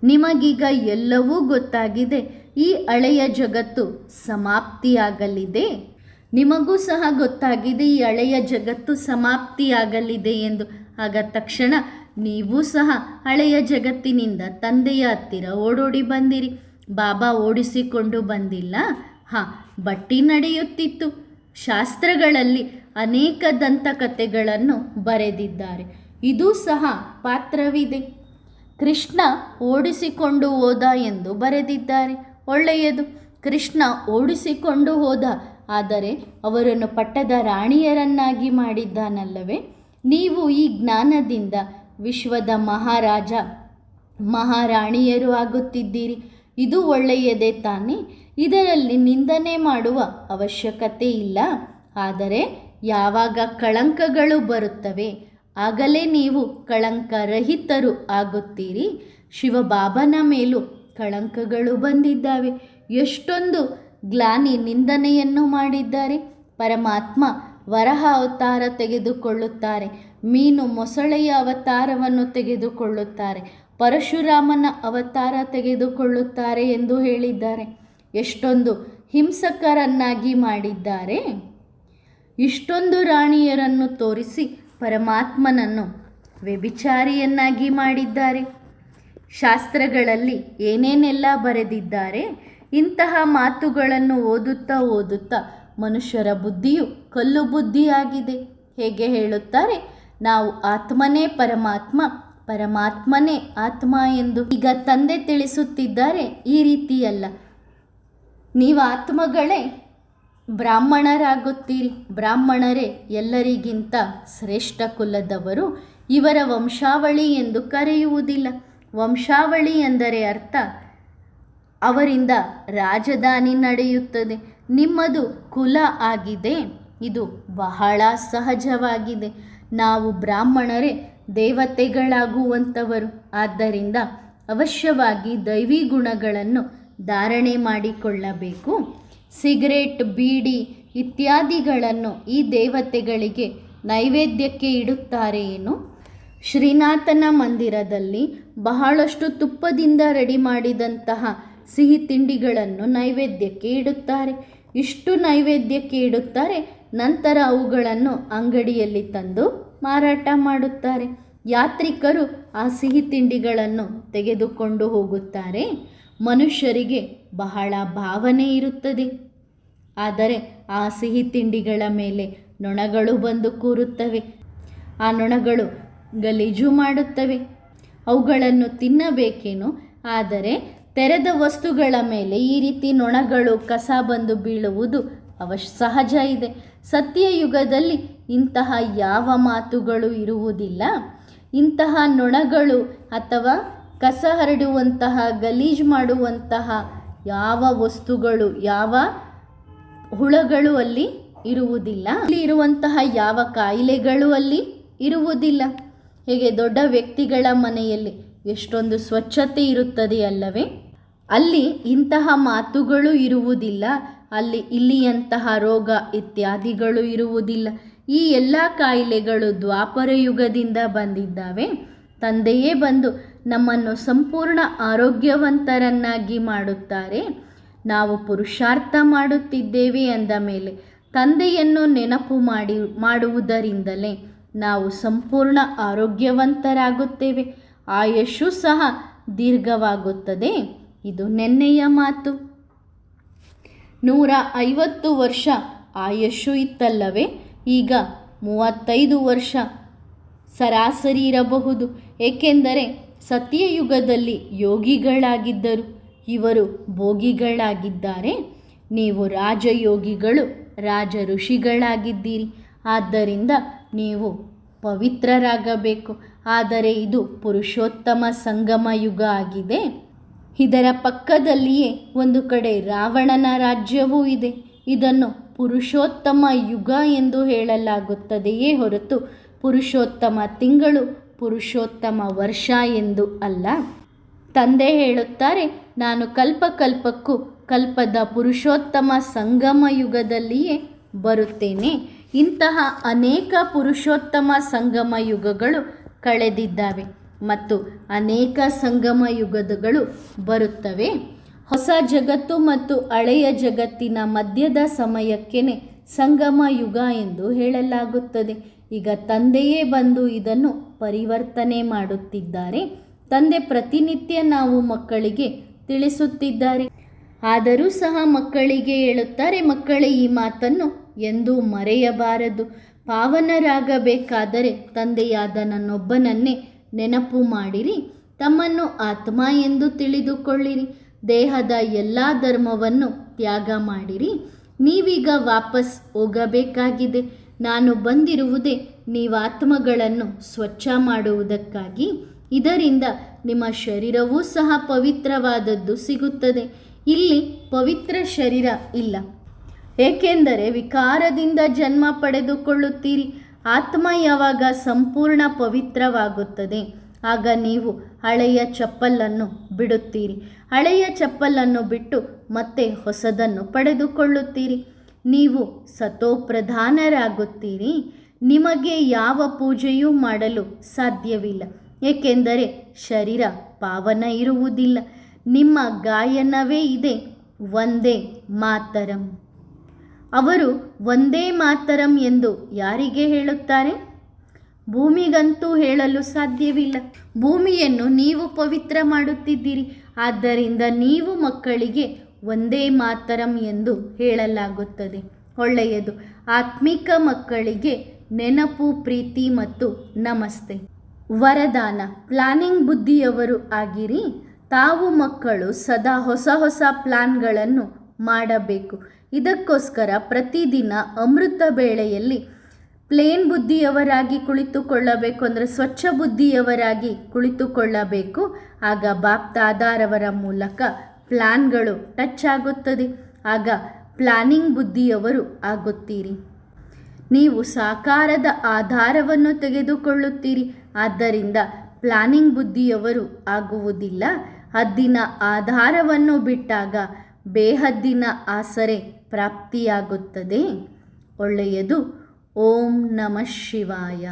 ನಿಮಗೀಗ ಎಲ್ಲವೂ ಗೊತ್ತಾಗಿದೆ. ಈ ಹಳೆಯ ಜಗತ್ತು ಸಮಾಪ್ತಿಯಾಗಲಿದೆ. ನಿಮಗೂ ಸಹ ಗೊತ್ತಾಗಿದೆ, ಈ ಹಳೆಯ ಜಗತ್ತು ಸಮಾಪ್ತಿಯಾಗಲಿದೆ ಎಂದು. ಆಗ ತಕ್ಷಣ ನೀವು ಸಹ ಹಳೆಯ ಜಗತ್ತಿನಿಂದ ತಂದೆಯ ಹತ್ತಿರ ಓಡೋಡಿ ಬಂದಿರಿ. ಬಾಬಾ ಓಡಿಸಿಕೊಂಡು ಬಂದಿಲ್ಲ. ಹಾಂ, ಬಟ್ಟಿ ನಡೆಯುತ್ತಿತ್ತು. ಶಾಸ್ತ್ರಗಳಲ್ಲಿ ಅನೇಕ ದಂತಕಥೆಗಳನ್ನು ಬರೆದಿದ್ದಾರೆ. ಇದು ಸಹ ಪಾತ್ರವಿದೆ. ಕೃಷ್ಣ ಓಡಿಸಿಕೊಂಡು ಹೋದ ಎಂದು ಬರೆದಿದ್ದಾರೆ. ಒಳ್ಳೆಯದು. ಕೃಷ್ಣ ಓಡಿಸಿಕೊಂಡು ಹೋದ, ಆದರೆ ಅವರನ್ನು ಪಟ್ಟದ ರಾಣಿಯರನ್ನಾಗಿ ಮಾಡಿದ್ದಾನಲ್ಲವೇ? ನೀವು ಈ ಜ್ಞಾನದಿಂದ ವಿಶ್ವದ ಮಹಾರಾಜ, ಮಹಾರಾಣಿಯರು ಆಗುತ್ತಿದ್ದೀರಿ. ಇದು ಒಳ್ಳೆಯದೇ ತಾನೇ? ಇದರಲ್ಲಿ ನಿಂದನೆ ಮಾಡುವ ಅವಶ್ಯಕತೆ ಇಲ್ಲ. ಆದರೆ ಯಾವಾಗ ಕಳಂಕಗಳು ಬರುತ್ತವೆ, ಆಗಲೇ ನೀವು ಕಳಂಕರಹಿತರು ಆಗುತ್ತೀರಿ. ಶಿವಬಾಬನ ಮೇಲೂ ಕಳಂಕಗಳು ಬಂದಿದ್ದಾವೆ. ಎಷ್ಟೊಂದು ಗ್ಲಾನಿ ನಿಂದನೆಯನ್ನು ಮಾಡಿದ್ದಾರೆ. ಪರಮಾತ್ಮ ವರಹ ಅವತಾರ ತೆಗೆದುಕೊಳ್ಳುತ್ತಾರೆ. ಮೀನು ಮೊಸಳೆಯ ಅವತಾರವನ್ನು ತೆಗೆದುಕೊಳ್ಳುತ್ತಾರೆ. ಪರಶುರಾಮನ ಅವತಾರ ತೆಗೆದುಕೊಳ್ಳುತ್ತಾರೆ ಎಂದು ಹೇಳಿದ್ದಾರೆ. ಎಷ್ಟೊಂದು ಹಿಂಸಕರನ್ನಾಗಿ ಮಾಡಿದ್ದಾರೆ. ಇಷ್ಟೊಂದು ರಾಣಿಯರನ್ನು ತೋರಿಸಿ ಪರಮಾತ್ಮನನ್ನು ವ್ಯಭಿಚಾರಿಯನ್ನಾಗಿ ಮಾಡಿದ್ದಾರೆ. ಶಾಸ್ತ್ರಗಳಲ್ಲಿ ಏನೇನೆಲ್ಲ ಬರೆದಿದ್ದಾರೆ, ಇಂತಹ ಮಾತುಗಳನ್ನು ಓದುತ್ತಾ ಓದುತ್ತಾ ಮನುಷ್ಯರ ಬುದ್ಧಿಯು ಕಲ್ಲು ಬುದ್ಧಿಯಾಗಿದೆ. ಹೇಗೆ ಹೇಳುತ್ತಾರೆ, ನಾವು ಆತ್ಮನೇ ಪರಮಾತ್ಮ ಪರಮಾತ್ಮನೇ ಆತ್ಮ ಎಂದು ಈಗ ತಂದೆ ತಿಳಿಸುತ್ತಿದ್ದಾರೆ ಈ ರೀತಿಯಲ್ಲ. ನೀವು ಆತ್ಮಗಳೇ ಬ್ರಾಹ್ಮಣರಾಗುತ್ತೀರಿ. ಬ್ರಾಹ್ಮಣರೇ ಎಲ್ಲರಿಗಿಂತ ಶ್ರೇಷ್ಠ ಕುಲದವರು ಇವರ ವಂಶಾವಳಿ ಎಂದು ಕರೆಯುವುದಿಲ್ಲ. ವಂಶಾವಳಿ ಎಂದರೆ ಅರ್ಥ ಅವರಿಂದ ರಾಜಧಾನಿ ನಡೆಯುತ್ತದೆ. ನಿಮ್ಮದು ಕುಲ ಆಗಿದೆ. ಇದು ಬಹಳ ಸಹಜವಾಗಿದೆ. ನಾವು ಬ್ರಾಹ್ಮಣರೇ ದೇವತೆಗಳಾಗುವಂಥವರು. ಆದ್ದರಿಂದ ಅವಶ್ಯವಾಗಿ ದೈವಿ ಗುಣಗಳನ್ನು ಧಾರಣೆ ಮಾಡಿಕೊಳ್ಳಬೇಕು. ಸಿಗರೇಟ್, ಬೀಡಿ ಇತ್ಯಾದಿಗಳನ್ನು ಈ ದೇವತೆಗಳಿಗೆ ನೈವೇದ್ಯಕ್ಕೆ ಇಡುತ್ತಾರೆ ಏನು ಶ್ರೀನಾಥನ ಮಂದಿರದಲ್ಲಿ ಬಹಳಷ್ಟು ತುಪ್ಪದಿಂದ ರೆಡಿ ಮಾಡಿದಂತಹ ಸಿಹಿ ತಿಂಡಿಗಳನ್ನು ನೈವೇದ್ಯಕ್ಕೆ ಇಡುತ್ತಾರೆ. ಇಷ್ಟು ನೈವೇದ್ಯಕ್ಕೆ ಇಡುತ್ತಾರೆ, ನಂತರ ಅವುಗಳನ್ನು ಅಂಗಡಿಯಲ್ಲಿ ತಂದು ಮಾರಾಟ ಮಾಡುತ್ತಾರೆ. ಯಾತ್ರಿಕರು ಆ ಸಿಹಿ ತಿಂಡಿಗಳನ್ನು ತೆಗೆದುಕೊಂಡು ಹೋಗುತ್ತಾರೆ. ಮನುಷ್ಯರಿಗೆ ಬಹಳ ಭಾವನೆ ಇರುತ್ತದೆ. ಆದರೆ ಆ ಸಿಹಿ ತಿಂಡಿಗಳ ಮೇಲೆ ನೊಣಗಳು ಬಂದು ಕೂರುತ್ತವೆ. ಆ ನೊಣಗಳು ಗಲೀಜು ಮಾಡುತ್ತವೆ. ಅವುಗಳನ್ನು ತಿನ್ನಬೇಕೇನು, ಆದರೆ ತೆರೆದ ವಸ್ತುಗಳ ಮೇಲೆ ಈ ರೀತಿ ನೊಣಗಳು ಕಸ ಬಂದು ಬೀಳುವುದು ಅವಶ್ ಸಹಜ ಇದೆ. ಸತ್ಯಯುಗದಲ್ಲಿ ಇಂತಹ ಯಾವ ಮಾತುಗಳು ಇರುವುದಿಲ್ಲ. ಇಂತಹ ನೊಣಗಳು ಅಥವಾ ಕಸ ಹರಡುವಂತಹ, ಗಲೀಜು ಮಾಡುವಂತಹ ಯಾವ ವಸ್ತುಗಳು, ಯಾವ ಹುಳಗಳು ಅಲ್ಲಿ ಇರುವುದಿಲ್ಲ. ಅಲ್ಲಿ ಇರುವಂತಹ ಯಾವ ಕಾಯಿಲೆಗಳು ಅಲ್ಲಿ ಇರುವುದಿಲ್ಲ. ಹೇಗೆ ದೊಡ್ಡ ವ್ಯಕ್ತಿಗಳ ಮನೆಯಲ್ಲಿ ಎಷ್ಟೊಂದು ಸ್ವಚ್ಛತೆ ಇರುತ್ತದೆ ಅಲ್ಲವೇ. ಅಲ್ಲಿ ಇಂತಹ ಮಾತುಗಳು ಇರುವುದಿಲ್ಲ. ಅಲ್ಲಿ ಇಲ್ಲಿಯಂತಹ ರೋಗ ಇತ್ಯಾದಿಗಳು ಇರುವುದಿಲ್ಲ. ಈ ಎಲ್ಲ ಕಾಯಿಲೆಗಳು ದ್ವಾಪರ ಯುಗದಿಂದ ಬಂದಿದ್ದಾವೆ. ತಂದೆಯೇ ಬಂದು ನಮ್ಮನ್ನು ಸಂಪೂರ್ಣ ಆರೋಗ್ಯವಂತರನ್ನಾಗಿ ಮಾಡುತ್ತಾರೆ. ನಾವು ಪುರುಷಾರ್ಥ ಮಾಡುತ್ತಿದ್ದೇವೆ ಅಂದ ಮೇಲೆ ತಂದೆಯನ್ನು ನೆನಪು ಮಾಡಿ, ಮಾಡುವುದರಿಂದಲೇ ನಾವು ಸಂಪೂರ್ಣ ಆರೋಗ್ಯವಂತರಾಗುತ್ತೇವೆ. ಆಯುಷು ಸಹ ದೀರ್ಘವಾಗುತ್ತದೆ. ಇದು ನೆನ್ನೆಯ ಮಾತು. ನೂರ ಐವತ್ತು ವರ್ಷ ಆಯುಷು ಇತ್ತಲ್ಲವೇ? ಈಗ ಮೂವತ್ತೈದು ವರ್ಷ ಸರಾಸರಿ ಇರಬಹುದು. ಏಕೆಂದರೆ ಸತ್ಯಯುಗದಲ್ಲಿ ಯೋಗಿಗಳಾಗಿದ್ದರು. ಇವರು ಭೋಗಿಗಳಾಗಿದ್ದಾರೆ. ನೀವು ರಾಜಯೋಗಿಗಳು ರಾಜ ಋಷಿಗಳಾಗಿದ್ದೀರಿ ಆದ್ದರಿಂದ ನೀವು ಪವಿತ್ರರಾಗಬೇಕು. ಆದರೆ ಇದು ಪುರುಷೋತ್ತಮ ಸಂಗಮ ಯುಗ ಆಗಿದೆ. ಇದರ ಪಕ್ಕದಲ್ಲಿಯೇ ಒಂದು ಕಡೆ ರಾವಣನ ರಾಜ್ಯವೂ ಇದೆ. ಇದನ್ನು ಪುರುಷೋತ್ತಮ ಯುಗ ಎಂದು ಹೇಳಲಾಗುತ್ತದೆಯೇ ಹೊರತು ಪುರುಷೋತ್ತಮ ತಿಂಗಳು ಪುರುಷೋತ್ತಮ ವರ್ಷ ಎಂದು ಅಲ್ಲ. ತಂದೆ ಹೇಳುತ್ತಾರೆ, ನಾನು ಕಲ್ಪಕಲ್ಪಕ್ಕೂ ಕಲ್ಪದ ಪುರುಷೋತ್ತಮ ಸಂಗಮ ಯುಗದಲ್ಲಿಯೇ ಬರುತ್ತೇನೆ. ಇಂತಹ ಅನೇಕ ಪುರುಷೋತ್ತಮ ಸಂಗಮ ಯುಗಗಳು ಕಳೆದಿದ್ದಾವೆ ಮತ್ತು ಅನೇಕ ಸಂಗಮ ಯುಗದಗಳು ಬರುತ್ತವೆ. ಹೊಸ ಜಗತ್ತು ಮತ್ತು ಹಳೆಯ ಜಗತ್ತಿನ ಮಧ್ಯದ ಸಮಯಕ್ಕೇನೆ ಸಂಗಮ ಯುಗ ಎಂದು ಹೇಳಲಾಗುತ್ತದೆ. ಈಗ ತಂದೆಯೇ ಬಂದು ಇದನ್ನು ಪರಿವರ್ತನೆ ಮಾಡುತ್ತಿದ್ದಾರೆ. ತಂದೆ ಪ್ರತಿನಿತ್ಯ ನಾವು ಮಕ್ಕಳಿಗೆ ತಿಳಿಸುತ್ತಿದ್ದಾರೆ. ಆದರೂ ಸಹ ಮಕ್ಕಳಿಗೆ ಹೇಳುತ್ತಾರೆ, ಮಕ್ಕಳೇ, ಈ ಮಾತನ್ನು ಎಂದೂ ಮರೆಯಬಾರದು. ಪಾವನರಾಗಬೇಕಾದರೆ ತಂದೆಯಾದ ನನ್ನೊಬ್ಬನನ್ನೇ ನೆನಪು ಮಾಡಿರಿ. ತಮ್ಮನ್ನು ಆತ್ಮ ಎಂದು ತಿಳಿದುಕೊಳ್ಳಿರಿ. ದೇಹದ ಎಲ್ಲ ಧರ್ಮವನ್ನು ತ್ಯಾಗ ಮಾಡಿರಿ. ನೀವೀಗ ವಾಪಸ್ ಹೋಗಬೇಕಾಗಿದೆ. ನಾನು ಬಂದಿರುವುದೇ ನೀವಾತ್ಮಗಳನ್ನು ಸ್ವಚ್ಛ ಮಾಡುವುದಕ್ಕಾಗಿ. ಇದರಿಂದ ನಿಮ್ಮ ಶರೀರವೂ ಸಹ ಪವಿತ್ರವಾದದ್ದು ಸಿಗುತ್ತದೆ. ಇಲ್ಲಿ ಪವಿತ್ರ ಶರೀರ ಇಲ್ಲ. ಏಕೆಂದರೆ ವಿಕಾರದಿಂದ ಜನ್ಮ ಪಡೆದುಕೊಳ್ಳುತ್ತೀರಿ. ಆತ್ಮ ಯಾವಾಗ ಸಂಪೂರ್ಣ ಪವಿತ್ರವಾಗುತ್ತದೆ? ಆಗ ನೀವು ಹಳೆಯ ಚಪ್ಪಲನ್ನು ಬಿಡುತ್ತೀರಿ. ಹಳೆಯ ಚಪ್ಪಲನ್ನು ಬಿಟ್ಟು ಮತ್ತೆ ಹೊಸದನ್ನು ಪಡೆದುಕೊಳ್ಳುತ್ತೀರಿ. ನೀವು ಸತೋಪ್ರಧಾನರಾಗುತ್ತೀರಿ. ನಿಮಗೆ ಯಾವ ಪೂಜೆಯೂ ಮಾಡಲು ಸಾಧ್ಯವಿಲ್ಲ. ಏಕೆಂದರೆ ಶರೀರ ಪಾವನ ಇರುವುದಿಲ್ಲ. ನಿಮ್ಮ ಗಾಯನವೇ ಇದೆ. ಒಂದೇ ಮಾತರಂ. ಅವರು ಒಂದೇ ಮಾತರಂ ಎಂದು ಯಾರಿಗೆ ಹೇಳುತ್ತಾರೆ? ಭೂಮಿಗಂತೂ ಹೇಳಲು ಸಾಧ್ಯವಿಲ್ಲ. ಭೂಮಿಯನ್ನು ನೀವು ಪವಿತ್ರ ಮಾಡುತ್ತಿದ್ದೀರಿ. ಆದ್ದರಿಂದ ನೀವು ಮಕ್ಕಳಿಗೆ ಒಂದೇ ಮಾತರಂ ಎಂದು ಹೇಳಲಾಗುತ್ತದೆ. ಒಳ್ಳೆಯದು. ಆತ್ಮಿಕ ಮಕ್ಕಳಿಗೆ ನೆನಪು, ಪ್ರೀತಿ ಮತ್ತು ನಮಸ್ತೆ. ವರದಾನ. ಪ್ಲಾನಿಂಗ್ ಬುದ್ಧಿಯವರು ಆಗಿರಿ. ತಾವು ಮಕ್ಕಳು ಸದಾ ಹೊಸ ಹೊಸ ಪ್ಲಾನ್ಗಳನ್ನು ಮಾಡಬೇಕು. ಇದಕ್ಕೋಸ್ಕರ ಪ್ರತಿದಿನ ಅಮೃತ ಬೇಳೆಯಲ್ಲಿ ಪ್ಲೇನ್ ಬುದ್ಧಿಯವರಾಗಿ ಕುಳಿತುಕೊಳ್ಳಬೇಕು ಅಂದರೆ ಸ್ವಚ್ಛ ಬುದ್ಧಿಯವರಾಗಿ ಕುಳಿತುಕೊಳ್ಳಬೇಕು. ಆಗ ಬಾಪ್ತಾದಾರವರ ಮೂಲಕ ಪ್ಲಾನ್ಗಳು ಟಚ್ ಆಗುತ್ತದೆ. ಆಗ ಪ್ಲಾನಿಂಗ್ ಬುದ್ಧಿಯವರು ಆಗುತ್ತೀರಿ. ನೀವು ಸಾಕಾರದ ಆಧಾರವನ್ನು ತೆಗೆದುಕೊಳ್ಳುತ್ತೀರಿ. ಆದ್ದರಿಂದ ಪ್ಲಾನಿಂಗ್ ಬುದ್ಧಿಯವರು ಆಗುವುದಿಲ್ಲ. ಹದ್ದಿನ ಆಧಾರವನ್ನು ಬಿಟ್ಟಾಗ ಬೇಹದ್ದಿನ ಆಸರೆ ಪ್ರಾಪ್ತಿಯಾಗುತ್ತದೆ. ಒಳ್ಳೆಯದು. ಓಂ ನಮಃ ಶಿವಾಯ